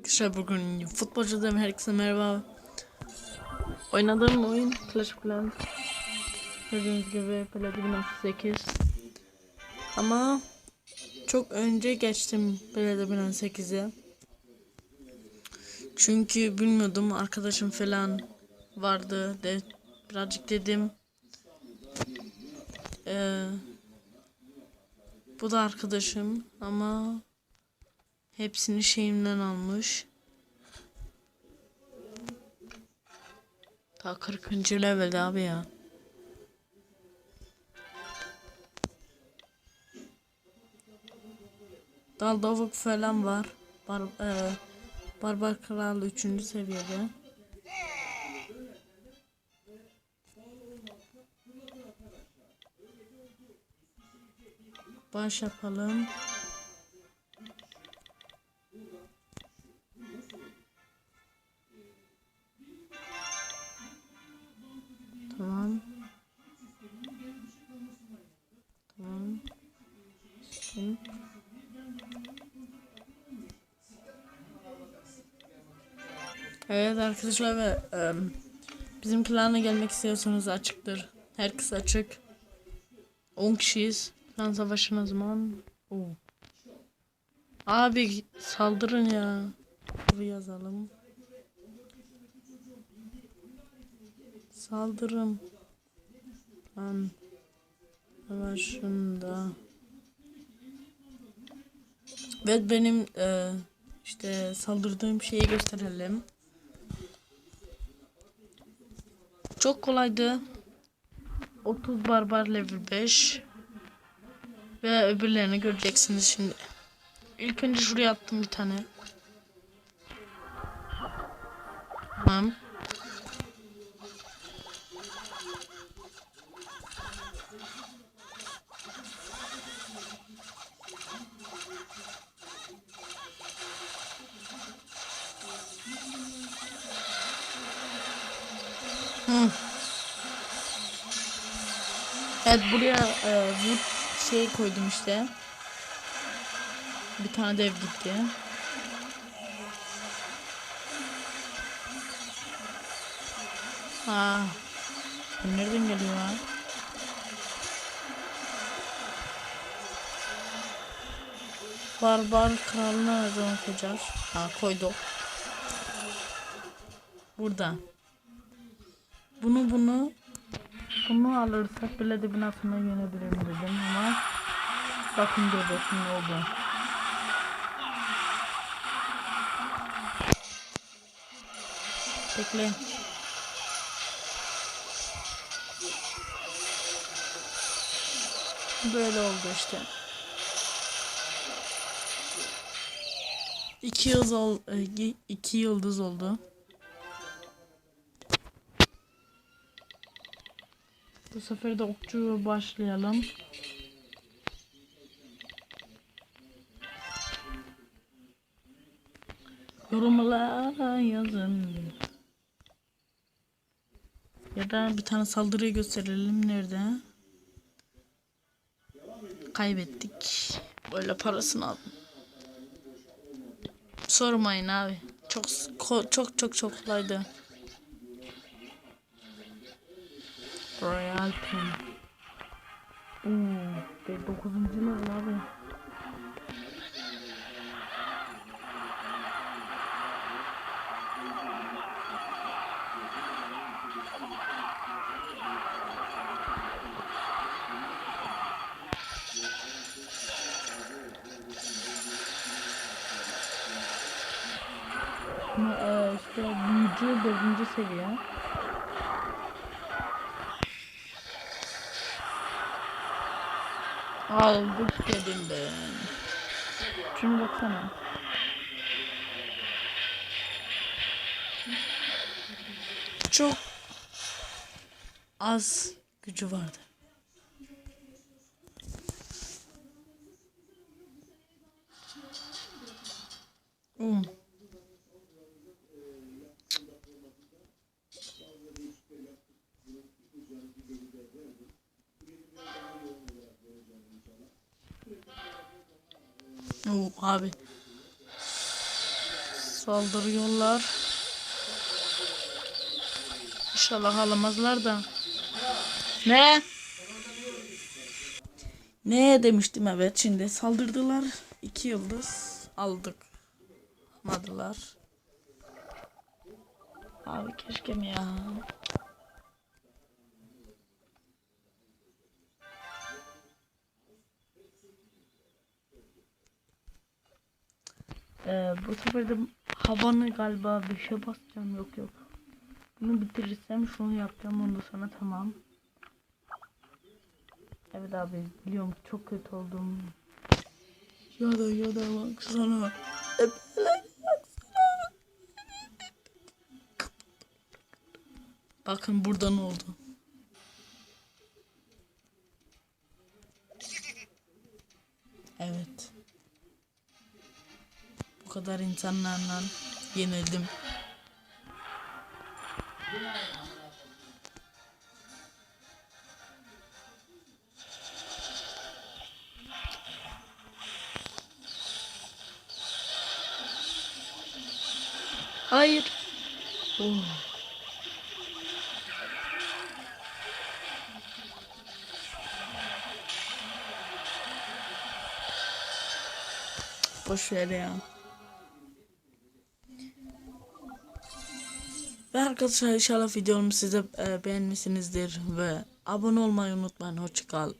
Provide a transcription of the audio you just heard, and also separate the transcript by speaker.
Speaker 1: Arkadaşlar bugün futbolcudan herkese merhaba. Oynadığım oyun Clash of Clans. Gördüğünüz gibi Platinum 8. Ama çok önce geçtim Platinum 8'e. Çünkü bilmiyordum arkadaşım falan vardı de birazcık dedim. Ee, bu da arkadaşım ama Hepsini şeyimden almış. Ta 40. level abi ya. Daldavuk falan var. Bar e, Barbar Kral 3. seviyede. Baş yapalım. Evet arkadaşlar ve bizim plana gelmek istiyorsanız açıktır. Herkes açık. 10 kişiyiz. Plan savaşına zaman. Oo. Abi saldırın ya. Buraya yazalım. Saldırım. Lan. Savaşında. Ve benim e, işte saldırdığım şeyi gösterelim. Çok kolaydı. 30 barbar level 5. Ve öbürlerini göreceksiniz şimdi. İlk önce şuraya attım bir tane. Tamam. Hı. Evet buraya e, bu şeyi koydum işte. Bir tane dev gitti. Aa. bu Nereden geliyor ha? Barbar kralına ne zaman koyacağız? Ha koyduk. Burada. Bunu bunu bunu alırsak bile de binasına yenebilirim dedim ama bakın görüyorsun ne oldu. Bekle. Böyle oldu işte. İki yıldız ol, e, iki yıldız oldu. Bu sefer de okçu başlayalım. Yorumlara yazın. Ya da bir tane saldırıyı gösterelim. Nerede? Kaybettik. Böyle parasını aldım. Sormayın abi. Çok çok çok çok kolaydı. Royal Pin. Oo, be 9. level abi. E, işte büyücü 4. seviye. Aldık elinden. Şuna baksana. Çok az gücü vardı. Um. Oo, abi. Saldırıyorlar. İnşallah alamazlar da. Ne? Ne demiştim evet şimdi saldırdılar. İki yıldız aldık. Almadılar. Abi keşke mi ya? Ee, bu sefer de havanı galiba bir şey basacağım yok yok. Bunu bitirirsem şunu yapacağım ondan sonra tamam. Evet abi biliyorum çok kötü oldum. Ya da ya da baksana. Bakın burada ne oldu. Evet. Bu kadar insanlarla yenildim. Hayır. Oh. Boş ver ya. Ve arkadaşlar inşallah videomu size e, beğenmişsinizdir ve abone olmayı unutmayın. Hoşçakal.